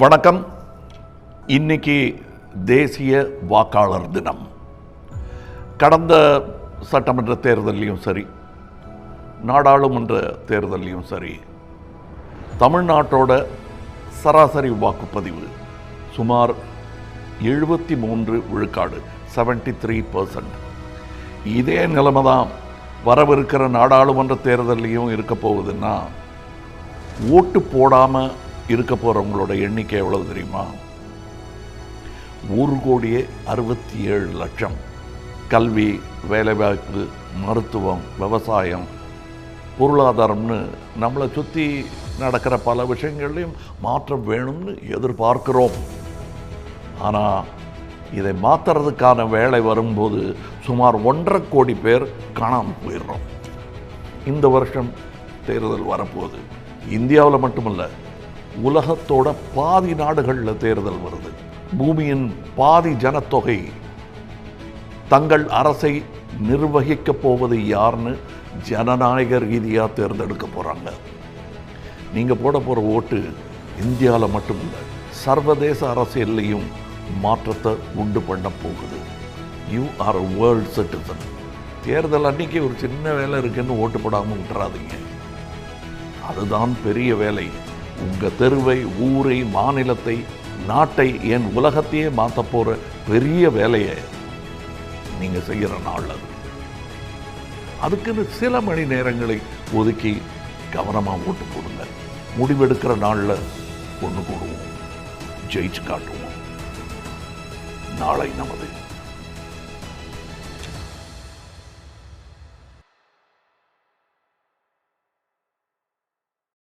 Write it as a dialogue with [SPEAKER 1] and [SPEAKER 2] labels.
[SPEAKER 1] வணக்கம். இன்னைக்கு தேசிய வாக்காளர் தினம். கடந்த சட்டமன்ற தேர்தல்லையும் சரி நாடாளுமன்ற தேர்தல்லையும் சரி தமிழ்நாட்டோட சராசரி வாக்குப்பதிவு சுமார் எழுபத்தி மூன்று விழுக்காடு செவன்டி த்ரீ பர்சன்ட் இதே நிலைமை தான் வரவிருக்கிற நாடாளுமன்ற தேர்தல்லையும் இருக்க போகுதுன்னா ஓட்டு போடாமல் இருக்க போகிறவங்களோட எண்ணிக்கை எவ்வளவு தெரியுமா? ஒரு கோடியே அறுபத்தி ஏழு லட்சம். கல்வி வேலைவாய்ப்பு மருத்துவம் விவசாயம் பொருளாதாரம்னு நம்மளை சுற்றி நடக்கிற பல விஷயங்கள்லையும் மாற்றம் வேணும்னு எதிர்பார்க்கிறோம். ஆனால் இதை மாற்றுறதுக்கான வேலை வரும்போது சுமார் ஒன்றரை கோடி பேர் காணாமல் போயிடுறோம். இந்த வருஷம் தேர்தல் வரப்போகுது. இந்தியாவில் மட்டுமல்ல உலகத்தோட பாதி நாடுகளில் தேர்தல் வருது. பூமியின் பாதி ஜனத்தொகை தங்கள் அரசை நிர்வகிக்க போவது யாருன்னு ஜனநாயக ரீதியாக தேர்ந்தெடுக்க போகிறாங்க நீங்கள் போட போகிற ஓட்டு இந்தியாவில் மட்டுமில்லை சர்வதேச அரசியல்லையும் மாற்றத்தை உண்டு பண்ண போகுது. யூ ஆர் வேர்ல்ட் சிட்டிசன் தேர்தல் அன்னைக்கு ஒரு சின்ன வேலை இருக்குன்னு ஓட்டு போடாமல் விட்டுறாதீங்க. அதுதான் பெரிய வேலை. உங்கள் தெருவை ஊரை மாநிலத்தை நாட்டை என் உலகத்தையே மாற்ற போகிற பெரிய வேலையை நீங்கள் செய்கிற நாள் அது. அதுக்குன்னு சில மணி நேரங்களை ஒதுக்கி கவனமாக ஓட்டு போடுங்க. முடிவெடுக்கிற நாளில் ஒன்று கூடுவோம் ஜெயிச்சு காட்டுவோம். நாளை நமது